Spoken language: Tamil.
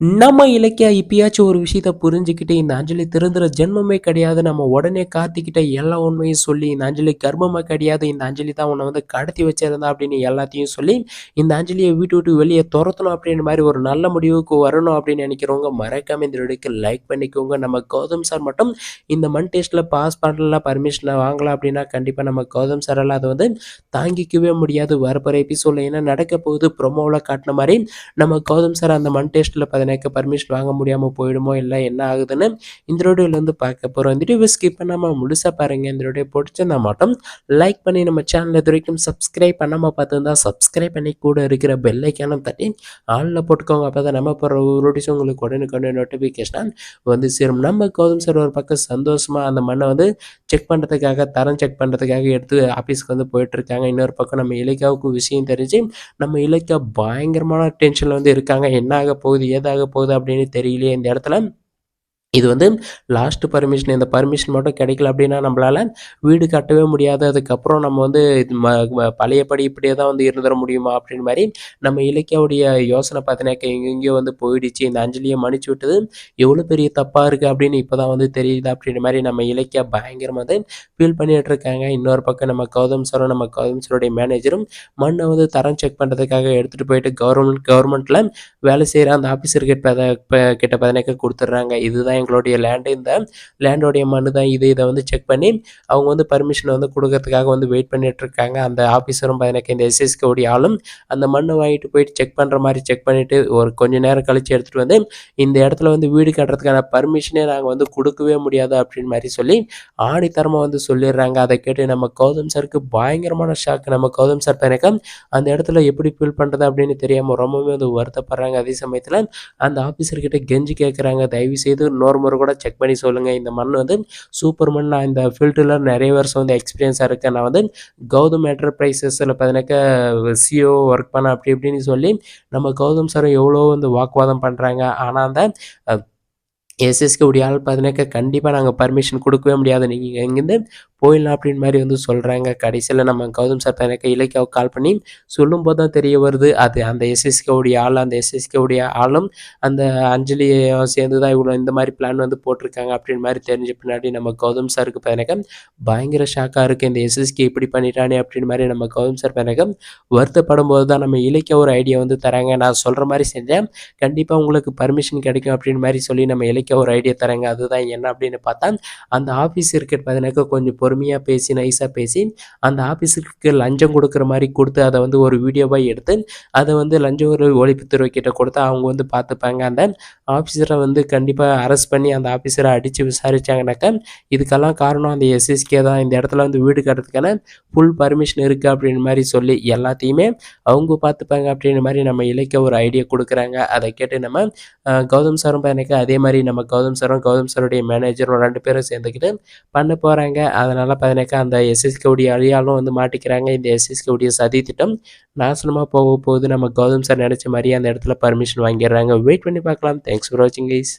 நம்ம இலக்கியா இப்பயாச்சும் ஒரு விஷயத்த புரிஞ்சுக்கிட்டு இந்த அஞ்சலி திருந்துற ஜென்மமே கிடையாது. நம்ம உடனே கார்த்திக்கிட்ட எல்லா உண்மையும் சொல்லி இந்த அஞ்சலி கர்ப்பமா கிடையாது இந்த அஞ்சலி தான் உன்னை வந்து கடத்தி வச்சிருந்தா அப்படின்னு எல்லாத்தையும் சொல்லி இந்த அஞ்சலியை வீட்டு விட்டு வெளியே துரத்தணும் அப்படின்ற மாதிரி ஒரு நல்ல முடிவுக்கு வரணும் அப்படின்னு நினைக்கிறவங்க மறக்காம இந்த வீடியோக்கு லைக் பண்ணிக்கோங்க. நம்ம கௌதம் சார் மட்டும் இந்த மண் டெஸ்ட்டில் பாஸ் பண்ணலாம் பர்மிஷனை வாங்கலாம் அப்படின்னா கண்டிப்பாக நம்ம கௌதம் சாரால் அதை வந்து தாங்கிக்கவே முடியாது. வரப்போகிற எபிசோடில் என்ன நடக்க போகுது ப்ரொமோவில் காட்டின மாதிரி நம்ம கௌதம் சார் அந்த மண் டெஸ்ட்டில் எனக்கு பர்மிஷன் வாங்க முடியாமல் போயிடுமோ இல்லை என்ன ஆகுதுன்னு இந்த வீடியோலேருந்து பார்க்க போகிறோம் இந்த வீடியோ ஸ்கிப் பண்ணாமல் முழுசாக பாருங்கள் இந்த வீடியோ பிடிச்சிருந்தா மட்டும் லைக் பண்ணி நம்ம சேனல் இது வரைக்கும் சப்ஸ்கிரைப் பண்ணாமல் பார்த்துருந்தா சப்ஸ்கிரைப் பண்ணி கூட இருக்கிற பெல் தட்டி ஆளில் போட்டுக்கோங்க. அப்போ தான் நம்ம போகிற ரோட்டிஸும் உங்களுக்கு உடனுக்குடனே நோட்டிஃபிகேஷன் வந்து சேரும். நம்ம கௌதம் சார் ஒரு பக்கம் சந்தோஷமாக அந்த மண்ணை வந்து செக் பண்ணுறதுக்காக தரம் செக் பண்ணுறதுக்காக எடுத்து ஆஃபீஸ்க்கு வந்து போயிட்டுருக்காங்க. இன்னொரு பக்கம் நம்ம இலக்கியாவுக்கு விஷயம் தெரிஞ்சு நம்ம இலக்கியா பயங்கரமான டென்ஷனில் வந்து இருக்காங்க. என்ன ஆக போகுது ஏதாக போகுது அப்படின்னு தெரியலையே இந்த இடத்துல. இது வந்து லாஸ்ட் பர்மிஷன் இந்த பர்மிஷன் மட்டும் கிடைக்கல அப்படின்னா நம்மளால் வீடு கட்டவே முடியாது. அதுக்கப்புறம் நம்ம வந்து ம பழையபடி இப்படியே தான் வந்து இருந்துட முடியுமா அப்படின்னு மாதிரி நம்ம இலக்கியாவுடைய யோசனை பார்த்தினாக்க எங்கெங்கேயோ வந்து போயிடுச்சு. இந்த அஞ்சலியை மன்னிச்சு விட்டது. எவ்வளோ பெரிய தப்பாக இருக்குது அப்படின்னு இப்போ தான் வந்து தெரியுது அப்படின்ற மாதிரி நம்ம இலக்கியா பயங்கரமாக வந்து ஃபீல் பண்ணிட்டு இருக்காங்க. இன்னொரு பக்கம் நம்ம கௌதம் சாரும் நம்ம கௌதம் சாருடைய மேனேஜரும் மண்ணை வந்து தரம் செக் பண்ணுறதுக்காக எடுத்துகிட்டு போயிட்டு கவர்மெண்ட் கவர்மெண்ட்டில் வேலை செய்கிற அந்த ஆஃபீஸர் கிட்ட பத- கிட்ட கொடுத்துட்றாங்க. இதுதான் எங்களுடைய லேண்டு இந்த லேண்டோடைய மண்ணு தான் இது. இதை வந்து செக் பண்ணி அவங்க வந்து பர்மிஷன் வந்து கொடுக்கறதுக்காக வந்து வெயிட் பண்ணிட்டு இருக்காங்க. அந்த ஆஃபீஸரும் எனக்கு இந்த எஸ்எஸ்கோடைய ஆளும் அந்த மண்ணை வாங்கிட்டு போயிட்டு செக் பண்ணுற மாதிரி செக் பண்ணிவிட்டு ஒரு கொஞ்ச நேரம் கழித்து எடுத்துகிட்டு வந்து இந்த இடத்துல வந்து வீடு கட்டுறதுக்கான பர்மிஷனே நாங்கள் வந்து கொடுக்கவே முடியாது அப்படின்னு மாதிரி சொல்லி ஆணித்தரமாக வந்து சொல்லிடுறாங்க. அதை கேட்டு நம்ம கௌதம் சாருக்கு பயங்கரமான ஷாக் நம்ம கௌதம் சார் பதினேக்க அந்த இடத்துல எப்படி ஃபீல் பண்ணுறது அப்படின்னு தெரியாமல் ரொம்பவே வந்து வருத்தப்படுறாங்க. அதே சமயத்தில் அந்த ஆஃபீஸர்கிட்ட கெஞ்சி கேட்குறாங்க தயவு செய்து இன்னொரு முறை கூட செக் பண்ணி சொல்லுங்கள் இந்த மண் வந்து சூப்பர் மண். நான் இந்த ஃபீல்டில் நிறைய வருஷம் வந்து எக்ஸ்பீரியன்ஸாக இருக்கேன் நான் வந்து கௌதம் என்டர்பிரைசஸில் பார்த்தீங்கன்னாக்கா சிஓ ஒர்க் பண்ண அப்படி இப்படின்னு சொல்லி நம்ம கௌதம் சார் எவ்வளோ வந்து வாக்குவாதம் பண்ணுறாங்க ஆனால் அந்த எஸ்எஸ்கே உடைய ஆள் பார்த்தீங்கன்னாக்கா கண்டிப்பாக நாங்கள் பர்மிஷன் கொடுக்கவே முடியாது. நீங்கள் இங்கேருந்து போயிடலாம் அப்படின்னு மாதிரி வந்து சொல்கிறாங்க கடைசியில் நம்ம கௌதம் சார் தனக்கு இலக்கியாவுக்கு கால் பண்ணி சொல்லும்போது தான் தெரிய வருது. அது அந்த எஸ்எஸ்கே உடைய ஆள் அந்த எஸ்எஸ்கேவுடைய ஆளும் அந்த அஞ்சலியும் சேர்ந்து தான் இவ்வளோ இந்த மாதிரி பிளான் வந்து போட்டிருக்காங்க அப்படின்னு மாதிரி தெரிஞ்ச பின்னாடி நம்ம கௌதம் சாருக்கு பதினக்க பயங்கர ஷாக்காக இருக்குது இந்த எஸ்எஸ்கே இப்படி பண்ணிட்டானே அப்படின்னு மாதிரி நம்ம கௌதம் சார் பதினக்க வருத்தப்படும் போது தான் நம்ம இலக்கிய ஒரு ஐடியா வந்து தராங்க. நான் சொல்கிற மாதிரி செஞ்சேன். கண்டிப்பாக உங்களுக்கு பர்மிஷன் கிடைக்கும் அப்படின்னு மாதிரி சொல்லி நம்ம இலக்கிய ஒரு ஐடியா தராங்க. அதுதான் என்ன அப்படின்னு பார்த்தா அந்த ஆஃபீஸ் இருக்கிற பதினக்க கொஞ்சம் பொறுமையாக பேசி நைஸாக பேசி அந்த ஆஃபீஸுக்கு லஞ்சம் கொடுக்குற மாதிரி கொடுத்து அதை வந்து ஒரு வீடியோவாக எடுத்து அதை வந்து லஞ்சம் ஒரு ஒழிப்புத்துறை கிட்ட கொடுத்து அவங்க வந்து பார்த்துப்பாங்க. அந்த ஆஃபீஸரை வந்து கண்டிப்பாக அரெஸ்ட் பண்ணி அந்த ஆஃபீஸரை அடித்து விசாரிச்சாங்கனாக்கா இதுக்கெல்லாம் காரணம் அந்த எஸ்எஸ்கே தான். இந்த இடத்துல வந்து வீடு கட்டுறதுக்கான ஃபுல் பர்மிஷன் இருக்குது அப்படின்னு மாதிரி சொல்லி எல்லாத்தையுமே அவங்க பார்த்துப்பாங்க அப்படின்னு மாதிரி நம்ம இலக்கிய ஒரு ஐடியா கொடுக்குறாங்க. அதை கேட்டு நம்ம கௌதம் சாரும் எனக்கு அதே மாதிரி நம்ம கௌதம் சாரும் கௌதம் சாருடைய மேனேஜரும் ரெண்டு பேரும் சேர்ந்துக்கிட்டு பண்ண போகிறாங்க அதனால் அதனால் பார்த்தீங்கன்னாக்கா அந்த எஸ்எஸ்கேவுடைய அழியாலும் வந்து மாட்டிக்கிறாங்க. இந்த எஸ்எஸ்கேவுடைய சதி திட்டம் நாசனமாக போக போகுது. நம்ம கௌதம் சார் நினச்ச மாதிரியே அந்த இடத்துல பர்மிஷன் வாங்கிடுறாங்க. வெயிட் பண்ணி பார்க்கலாம். தேங்க்ஸ் ஃபார் வாட்சிங் கைஸ்